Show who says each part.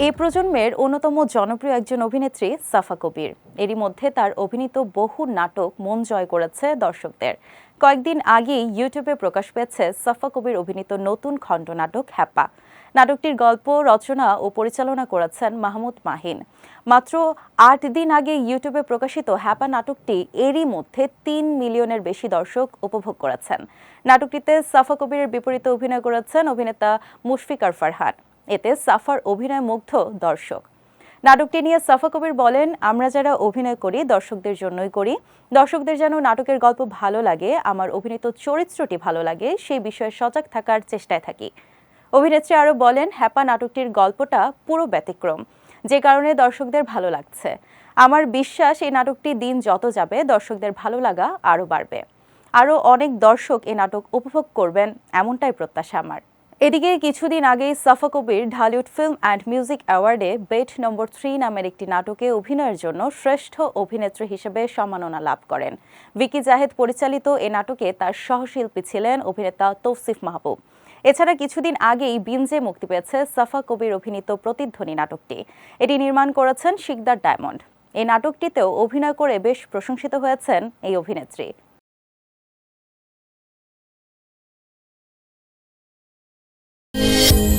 Speaker 1: এই প্রজন্মের অন্যতম জনপ্রিয় একজন অভিনেত্রী সাফা কবির। এরই মধ্যে তার অভিনীত বহু নাটক মন জয় করেছে দর্শকদের। কয়েকদিন আগেই ইউটিউবে প্রকাশ পেয়েছে সাফা কবির অভিনীত নতুন খণ্ড নাটক হ্যাপা। নাটকটির গল্প, রচনা ও পরিচালনা করেছেন মাহমুদ মাহিন। মাত্র আট দিন আগে ইউটিউবে প্রকাশিত হ্যাপা নাটকটি এরই মধ্যে তিন মিলিয়নের বেশি দর্শক উপভোগ করেছেন। নাটকটিতে সাফা কবিরের বিপরীতে অভিনয় করেছেন অভিনেতা মুশফিকার ফারহান এতে সাফার অভিনয় মুগ্ধ দর্শক। নাটকটি নিয়ে সাফা কবির বলেন, আমরা যারা অভিনয় করি, দর্শকদের জন্যই করি। দর্শকদের যেন নাটকের গল্প ভালো লাগে, আমার অভিনীত চরিত্রটি ভালো লাগে, সেই বিষয়ে সজাগ থাকার চেষ্টায় থাকি। অভিনেত্রী আরও বলেন, হ্যাপা নাটকটির গল্পটা পুরো ব্যতিক্রম, যে কারণে দর্শকদের ভালো লাগছে। আমার বিশ্বাস, এই নাটকটি দিন যত যাবে, দর্শকদের ভালো লাগা আরও বাড়বে। আরও অনেক দর্শক এই নাটক উপভোগ করবেন, এমনটাই প্রত্যাশা আমার। এদিকে কিছুদিন আগেই Safa Kabir Dhallywood film and music অ্যাওয়ার্ডে bet number three নামের একটি নাটকে অভিনয়ের জন্য শ্রেষ্ঠ অভিনেত্রী হিসেবে সম্মাননা লাভ করেন। ভিকি জাহেদ পরিচালিত এ নাটকে তার সহশিল্পী ছিলেন অভিনেতা তৌসিফ মাহবুব। এছাড়া কিছুদিন আগেই বিনজে মুক্তি পেয়েছে সাফা কবির অভিনীত প্রতিধ্বনি নাটকটি। এটি নির্মাণ করেছেন শিকদার ডায়মন্ড। এই নাটকটিতেও অভিনয় করে বেশ প্রশংসিত হয়েছেন এই অভিনেত্রী। Thank you.